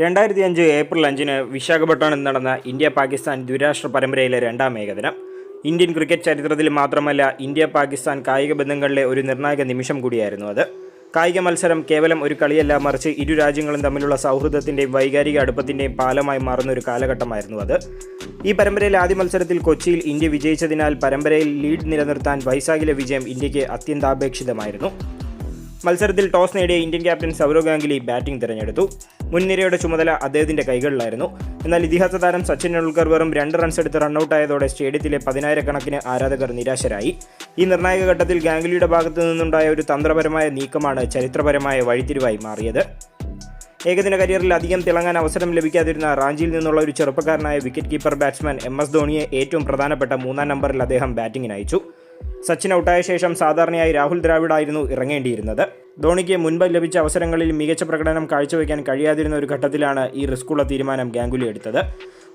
രണ്ടായിരത്തി അഞ്ച് ഏപ്രിൽ അഞ്ചിന് വിശാഖപട്ടണത്ത് നടന്ന ഇന്ത്യ പാകിസ്ഥാൻ ദ്വിരാഷ്ട്ര പരമ്പരയിലെ രണ്ടാം ഏകദിനം. ഇന്ത്യൻ ക്രിക്കറ്റ് ചരിത്രത്തിൽ മാത്രമല്ല ഇന്ത്യ പാകിസ്ഥാൻ കായിക ബന്ധങ്ങളിലെ ഒരു നിർണായക നിമിഷം കൂടിയായിരുന്നു അത്. കായിക മത്സരം കേവലം ഒരു കളിയല്ല മറിച്ച് ഇരു രാജ്യങ്ങളും തമ്മിലുള്ള സൗഹൃദത്തിന്റെയും വൈകാരിക അടുപ്പത്തിന്റെയും പാലമായി മാറുന്ന ഒരു കാലഘട്ടമായിരുന്നു അത്. ഈ പരമ്പരയിൽ ആദ്യ മത്സരത്തിൽ കൊച്ചിയിൽ ഇന്ത്യ വിജയിച്ചതിനാൽ പരമ്പരയിൽ ലീഡ് നിലനിർത്താൻ വൈശാഖിലെ വിജയം ഇന്ത്യയ്ക്ക് അത്യന്താപേക്ഷിതമായിരുന്നു. മത്സരത്തിൽ ടോസ് നേടിയ Indian captain Sourav Ganguly batting തിരഞ്ഞെടുത്തു. മുൻനിരയുടെ ചുമതല അദ്ദേഹത്തിന്റെ കൈകളിലായിരുന്നു. എന്നാൽ ഇതിഹാസ താരം സച്ചിൻ ടെണ്ടുൽക്കർ വെറും രണ്ട് റൺസ് എടുത്ത് റണ്ണൌട്ടായതോടെ സ്റ്റേഡിയത്തിലെ പതിനായിരക്കണക്കിന് ആരാധകർ നിരാശരായി. ഈ നിർണായക ഘട്ടത്തിൽ ഗാംഗുലിയുടെ ഭാഗത്തു നിന്നുണ്ടായ ഒരു തന്ത്രപരമായ നീക്കമാണ് ചരിത്രപരമായ വഴിത്തിരിവായി മാറിയത്. ഏകദിന കരിയറിൽ അധികം തിളങ്ങാൻ അവസരം ലഭിക്കാതിരുന്ന റാഞ്ചിയിൽ നിന്നുള്ള ഒരു ചെറുപ്പക്കാരനായ wicket keeper batsman M S ധോണിയെ ഏറ്റവും പ്രധാനപ്പെട്ട മൂന്നാം നമ്പറിൽ അദ്ദേഹം ബാറ്റിംഗിന് അയച്ചു. സച്ചിൻ ഔട്ടായ ശേഷം സാധാരണയായി രാഹുൽ ദ്രാവിഡായിരുന്നു ഇറങ്ങേണ്ടിയിരുന്നത്. ധോണിക്ക് മുൻപ് ലഭിച്ച അവസരങ്ങളിൽ മികച്ച പ്രകടനം കാഴ്ചവെക്കാൻ കഴിയാതിരുന്ന ഒരു ഘട്ടത്തിലാണ് ഈ റിസ്ക്കുള്ള തീരുമാനം ഗാംഗുലി എടുത്തത്.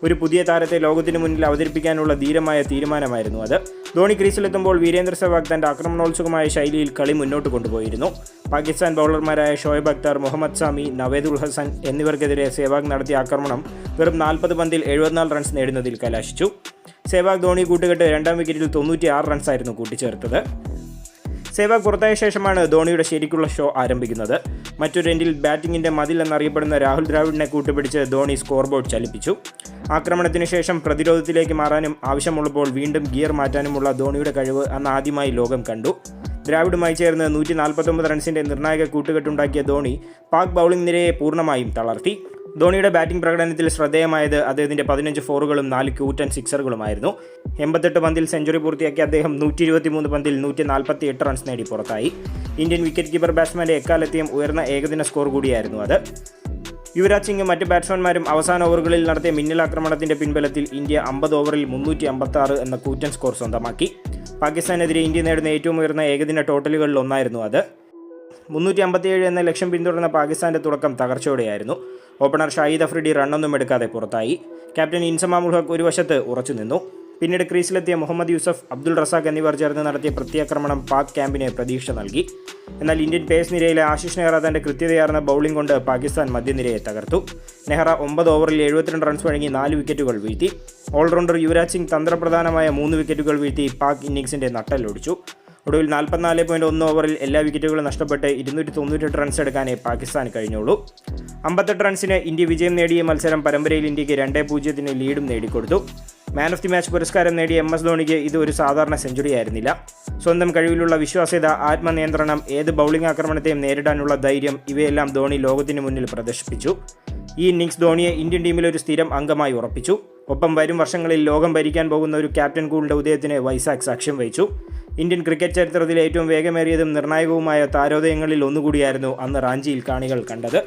ഒരു പുതിയ താരത്തെ ലോകത്തിന് മുന്നിൽ അവതരിപ്പിക്കാനുള്ള ധീരമായ തീരുമാനമായിരുന്നു അത്. ധോണി ക്രീസിലെത്തുമ്പോൾ വീരേന്ദ്ര സെവാഗ് തന്റെ ആക്രമണോത്സുകമായ ശൈലിയിൽ കളി മുന്നോട്ട് കൊണ്ടുപോയിരുന്നു. പാകിസ്ഥാൻ ബൗളർമാരായ ഷോയബ് അക്തർ മുഹമ്മദ് സാമി നവേദുൽ ഹസൻ എന്നിവർക്കെതിരെ സെവാഗ് നടത്തിയ ആക്രമണം വെറും നാൽപ്പത് പന്തിൽ എഴുപത്തിനാല് റൺസ് നേടുന്നതിൽ കലാശിച്ചു. സെവാഗ് ധോണി കൂട്ടുകെട്ട് രണ്ടാം വിക്കറ്റിൽ തൊണ്ണൂറ്റി ആറ് റൺസായിരുന്നു കൂട്ടിച്ചേർത്തത്. സേവാഗ് പുറത്തായ ശേഷമാണ് ധോണിയുടെ ശരിക്കുള്ള ഷോ ആരംഭിക്കുന്നത്. മറ്റൊരു എൻഡിൽ ബാറ്റിംഗിന്റെ മതിൽ എന്നറിയപ്പെടുന്ന രാഹുൽ ദ്രാവിഡിനെ കൂട്ടുപിടിച്ച് ധോണി സ്കോർ ബോർഡ് ചലിപ്പിച്ചു. ആക്രമണത്തിന് ശേഷം പ്രതിരോധത്തിലേക്ക് മാറാനും ആവശ്യമുള്ളപ്പോൾ വീണ്ടും ഗിയർ മാറ്റാനുമുള്ള ധോണിയുടെ കഴിവ് അന്ന് ആദ്യമായി ലോകം കണ്ടു. ദ്രാവിഡുമായി ചേർന്ന് നൂറ്റി നാൽപ്പത്തൊമ്പത് റൺസിന്റെ നിർണായക കൂട്ടുകെട്ടുണ്ടാക്കിയ ധോണി പാക് ബൗളിംഗ് നിരയെ പൂർണമായും തളർത്തി. ധോണിയുടെ ബാറ്റിംഗ് പ്രകടനത്തിൽ ശ്രദ്ധേയമായത് അദ്ദേഹത്തിന്റെ പതിനഞ്ച് ഫോറുകളും നാല് ക്യൂറ്റൻ സിക്സറുകളുമായിരുന്നു. എൺപത്തെട്ട് പന്തിൽ സെഞ്ചുറി പൂർത്തിയാക്കി അദ്ദേഹം നൂറ്റി ഇരുപത്തിമൂന്ന് പന്തിൽ നൂറ്റി നാൽപ്പത്തി എട്ട് റൺസ് നേടി പുറത്തായി. ഇന്ത്യൻ വിക്കറ്റ് കീപ്പർ ബാറ്റ്സ്മാന്റെ എക്കാലത്തെയും ഉയർന്ന ഏകദിന സ്കോർ കൂടിയായിരുന്നു അത്. യുവരാജ് സിംഗും മറ്റ് ബാറ്റ്സ്മാൻമാരും അവസാന ഓവറുകളിൽ നടത്തിയ മിന്നൽ ആക്രമണത്തിന്റെ പിൻബലത്തിൽ ഇന്ത്യ അമ്പത് ഓവറിൽ മുന്നൂറ്റി അമ്പത്തി ആറ് എന്ന കൂറ്റൻ സ്കോർ സ്വന്തമാക്കി. പാകിസ്ഥാനെതിരെ ഇന്ത്യ നേടുന്ന ഏറ്റവും ഉയർന്ന ഏകദിന ടോട്ടലുകളിൽ ഒന്നായിരുന്നു അത്. മുന്നൂറ്റി അമ്പത്തിയേഴ് എന്ന ലക്ഷ്യം പിന്തുടർന്ന പാകിസ്ഥാന്റെ തുടക്കം തകർച്ചയോടെയായിരുന്നു. ഓപ്പണർ ഷാഹിദ് അഫ്രിഡി റണ്ണൊന്നും എടുക്കാതെ പുറത്തായി. ക്യാപ്റ്റൻ ഇൻസമാമുൽ ഹക്ക് ഒരു വശത്ത് ഉറച്ചു നിന്നു. പിന്നീട് ക്രീസിലെത്തിയ മുഹമ്മദ് യൂസഫ് അബ്ദുൾ റസാഖ് എന്നിവർ ചേർന്ന് നടത്തിയ പ്രത്യാക്രമണം പാക് ക്യാമ്പിന് പ്രതീക്ഷ നൽകി. എന്നാൽ ഇന്ത്യൻ പേസ് നിരയിലെ ആശിഷ് നെഹ്റ തന്റെ കൃത്യതയാർന്ന ബൗളിംഗ് കൊണ്ട് പാകിസ്ഥാൻ മധ്യനിരയെ തകർത്തു. നെഹ്റ ഒമ്പത് ഓവറിൽ എഴുപത്തിരണ്ട് റൺസ് വഴങ്ങി നാല് വിക്കറ്റുകൾ വീഴ്ത്തി. ഓൾറൗണ്ടർ യുവരാജ് സിംഗ് തന്ത്രപ്രധാനമായ മൂന്ന് വിക്കറ്റുകൾ വീഴ്ത്തി പാക് ഇന്നിംഗ്സിന്റെ നട്ടലൊടിച്ചു ഒടുവിൽ നാൽപ്പത്തിനാല് പോയിന്റ് ഒന്ന് ഓവറിൽ എല്ലാ വിക്കറ്റുകളും നഷ്ടപ്പെട്ട് ഇരുന്നൂറ്റി തൊണ്ണൂറ്റെട്ട് റൺസ് എടുക്കാനേ പാകിസ്ഥാൻ കഴിഞ്ഞുള്ളൂ. അമ്പത്തെട്ട് റൺസിന് ഇന്ത്യ വിജയം നേടിയ മത്സരം പരമ്പരയിൽ ഇന്ത്യയ്ക്ക് രണ്ടേ പൂജ്യത്തിന് ലീഡും നേടിക്കൊടുത്തു. മാൻ ഓഫ് ദി മാച്ച് പുരസ്കാരം നേടിയ എം എസ് ധോണിക്ക് ഇത് ഒരു സാധാരണ സെഞ്ചുറി ആയിരുന്നില്ല. സ്വന്തം കഴിവിലുള്ള വിശ്വാസ്യത ആത്മനിയന്ത്രണം ഏത് ബൗളിംഗ് ആക്രമണത്തെയും നേരിടാനുള്ള ധൈര്യം ഇവയെല്ലാം ധോണി ലോകത്തിന് മുന്നിൽ പ്രദർശിപ്പിച്ചു. ഈ ഇന്നിംഗ്സ് ധോണിയെ ഇന്ത്യൻ ടീമിലെ ഒരു സ്ഥിരം അംഗമായി ഉറപ്പിച്ചു. ഒപ്പം വരും വർഷങ്ങളിൽ ലോകം ഭരിക്കാൻ പോകുന്ന ഒരു ക്യാപ്റ്റൻ കൂളിന്റെ ഉദയത്തിന് വൈസാഖ് സാക്ഷ്യം വഹിച്ചു. ഇന്ത്യൻ ക്രിക്കറ്റ് ചരിത്രത്തിലെ ഏറ്റവും വേഗമേറിയതും നിർണായകവുമായ താരോദയങ്ങളിൽ ഒന്നുകൂടിയായിരുന്നു അന്ന് റാഞ്ചിയിൽ കാണികൾ കണ്ടത്.